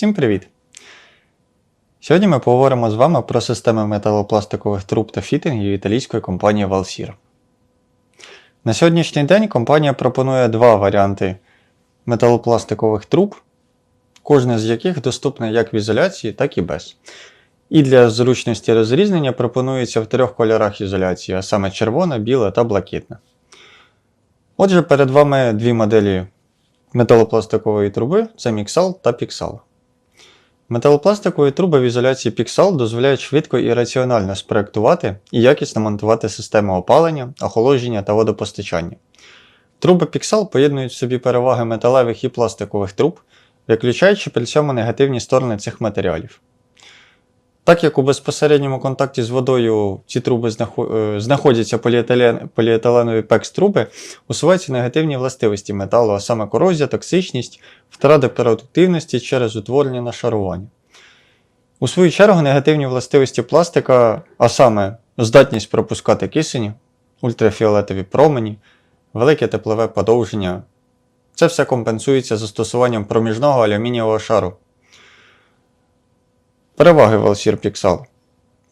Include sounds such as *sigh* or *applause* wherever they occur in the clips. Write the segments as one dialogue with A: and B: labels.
A: Всім привіт! Сьогодні ми поговоримо з вами про системи металопластикових труб та фітингів італійської компанії Valsir. На сьогоднішній день компанія пропонує два варіанти металопластикових труб, кожне з яких доступне як в ізоляції, так і без. І для зручності розрізнення пропонується в трьох кольорах ізоляції, а саме червона, біла та блакитна. Отже, перед вами дві моделі металопластикової труби це Mixal та Pixal. Металопластикові труби в ізоляції Pixel дозволяють швидко і раціонально спроектувати і якісно монтувати системи опалення, охолодження та водопостачання. Труби Pixel поєднують в собі переваги металевих і пластикових труб, виключаючи при цьому негативні сторони цих матеріалів. Так як у безпосередньому контакті з водою ці труби е, знаходяться поліетилен- поліетиленові пекс-труби, усуваються негативні властивості металу, а саме корозія, токсичність, втрата продуктивності через утворення нашарування. У свою чергу, негативні властивості пластика, а саме здатність пропускати кисень, ультрафіолетові промені, велике теплове подовження, це все компенсується застосуванням проміжного алюмінієвого шару. Переваги Valsir Pixel.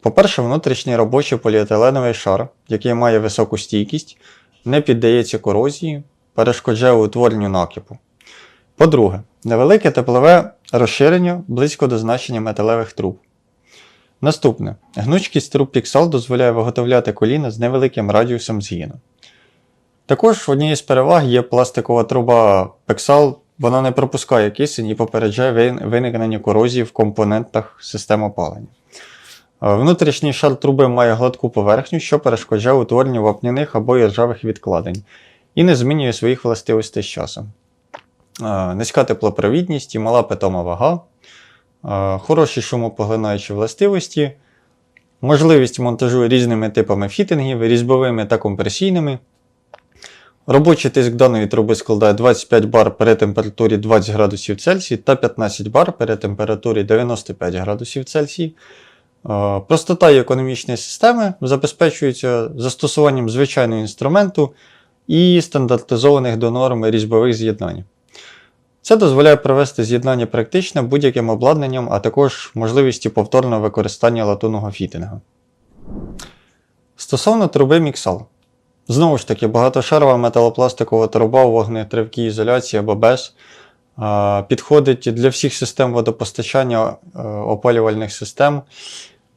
A: По-перше, внутрішній робочий поліетиленовий шар, який має високу стійкість, не піддається корозії, перешкоджає утворенню накипу. По-друге, невелике теплове розширення близько до значення металевих труб. Наступне. Гнучкість труб Pixel дозволяє виготовляти коліна з невеликим радіусом згину. Також однією з переваг є пластикова труба Pexal, вона не пропускає кисень і попереджає виникнення корозії в компонентах систем опалення. Е, Внутрішній шар труби має гладку поверхню, що перешкоджає утворенню вапняних або іржавих відкладень, і не змінює своїх властивостей з часом. Е, Низька теплопровідність і мала питома вага, е, хороші шумопоглинаючі властивості, можливість монтажу різними типами фітингів, різьбовими та компресійними. Робочий тиск даної труби складає 25 бар при температурі 20 градусів Цельсія та 15 бар при температурі 95 градусів Цельсія. Е, Простота і економічної системи забезпечуються застосуванням звичайного інструменту і стандартизованих до норми різьбових з'єднань. Це дозволяє провести з'єднання практично будь-яким обладнанням, а також можливістю повторного використання латунного фітингу. Стосовно труби Mixal. Знову ж таки, багатошарова металопластикова труба у вогнетривкій ізоляції або без підходить для всіх систем водопостачання е, опалювальних систем.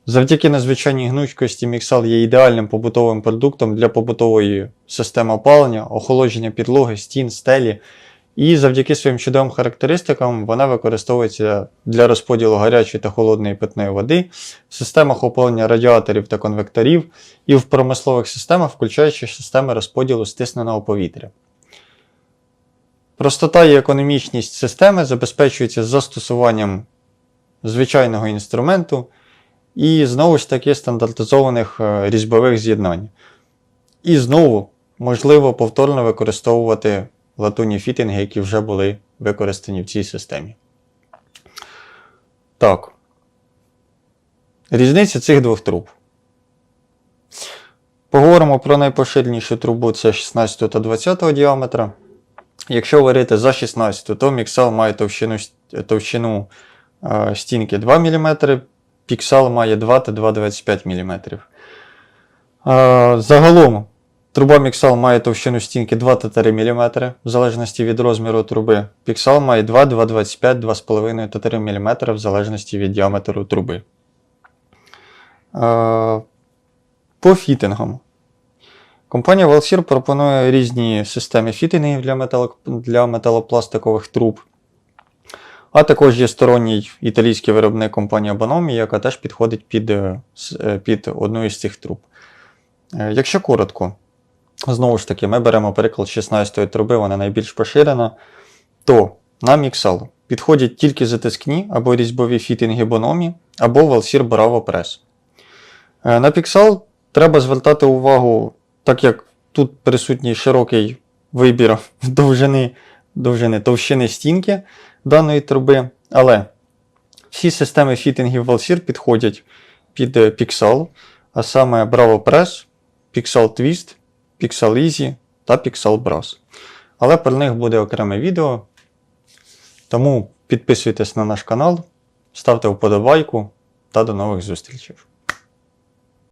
A: Завдяки надзвичайній гнучкості міксал є ідеальним побутовим продуктом для побутової системи опалення, охолодження підлоги, стін, стелі. І завдяки своїм чудовим характеристикам вона використовується для розподілу гарячої та холодної питної води в системах опалення радіаторів та конвекторів і в промислових системах, включаючи системи розподілу стисненого повітря. Простота і економічність системи забезпечується застосуванням звичайного інструменту і знову ж таки стандартизованих е, різьбових з'єднань. І знову можливо повторно використовувати латунні фітинги, які вже були використані в цій системі. Так. Різниця цих двох труб. Поговоримо про найпоширенішу трубу це 16 та 20 діаметра. Якщо говорити за 16, то Mixal має товщину, товщину е, стінки 2 мм, Pixel має 2 та 2,25 мм. Е, загалом труба Mixal має товщину стінки 2 та 3 мм, в залежності від розміру труби. Pixel має 2, 2,25, 2,5 та 3 мм в залежності від діаметру труби. Е, по фітингам. Компанія Valsir пропонує різні системи фітингів для, метало, для металопластикових труб. А також є сторонній італійський виробник компанія Bonomi, яка теж підходить під, е, під одну із цих труб. Е, Якщо коротко, знову ж таки, ми беремо приклад 16-ї труби, вона найбільш поширена, то на Mixal підходять тільки затискні або різьбові фітинги Bonomi, або Valsir Bravo Press. Е, На Pixel треба звертати увагу, так як тут присутній широкий вибір *laughs* довжини, довжини товщини стінки даної труби, але всі системи фітингів Valsir підходять під е, а саме Bravo Press, Pixel Twist, Pixel Easy та Pixel Bros. Але про них буде окреме відео. Тому Підписуйтесь на наш канал, ставте вподобайку та до нових зустрічей.